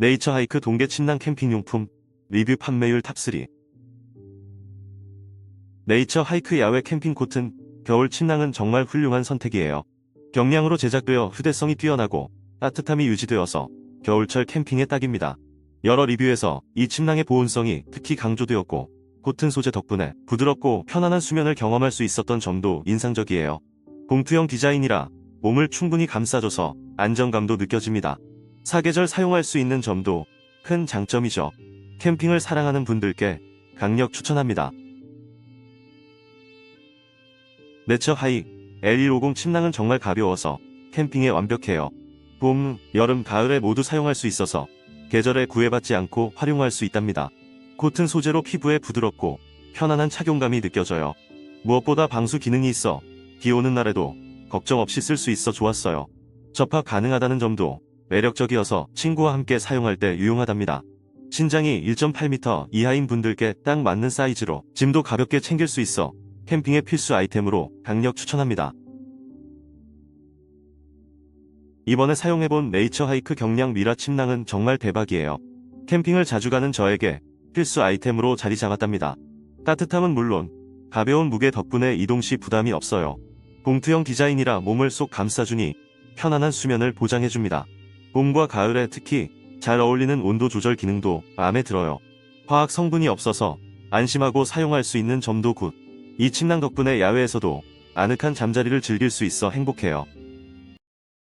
네이처 하이크 동계 침낭 캠핑용품 리뷰 판매율 탑3 네이처 하이크 야외 캠핑 코튼 겨울 침낭은 정말 훌륭한 선택이에요. 경량으로 제작되어 휴대성이 뛰어나고 따뜻함이 유지되어서 겨울철 캠핑에 딱입니다. 여러 리뷰에서 이 침낭의 보온성이 특히 강조되었고 코튼 소재 덕분에 부드럽고 편안한 수면을 경험할 수 있었던 점도 인상적이에요. 봉투형 디자인이라 몸을 충분히 감싸줘서 안정감도 느껴집니다. 사계절 사용할 수 있는 점도 큰 장점이죠. 캠핑을 사랑하는 분들께 강력 추천합니다. 네처 하이 L150 침낭은 정말 가벼워서 캠핑에 완벽해요. 봄, 여름, 가을에 모두 사용할 수 있어서 계절에 구애받지 않고 활용할 수 있답니다. 코튼 소재로 피부에 부드럽고 편안한 착용감이 느껴져요. 무엇보다 방수 기능이 있어 비 오는 날에도 걱정 없이 쓸 수 있어 좋았어요. 접합 가능하다는 점도 매력적이어서 친구와 함께 사용할 때 유용하답니다. 신장이 1.8m 이하인 분들께 딱 맞는 사이즈로 짐도 가볍게 챙길 수 있어 캠핑의 필수 아이템으로 강력 추천합니다. 이번에 사용해본 네이처 하이크 경량 미라 침낭은 정말 대박이에요. 캠핑을 자주 가는 저에게 필수 아이템으로 자리 잡았답니다. 따뜻함은 물론 가벼운 무게 덕분에 이동 시 부담이 없어요. 봉투형 디자인이라 몸을 쏙 감싸주니 편안한 수면을 보장해줍니다. 봄과 가을에 특히 잘 어울리는 온도 조절 기능도 마음에 들어요. 화학 성분이 없어서 안심하고 사용할 수 있는 점도 굿. 이 침낭 덕분에 야외에서도 아늑한 잠자리를 즐길 수 있어 행복해요.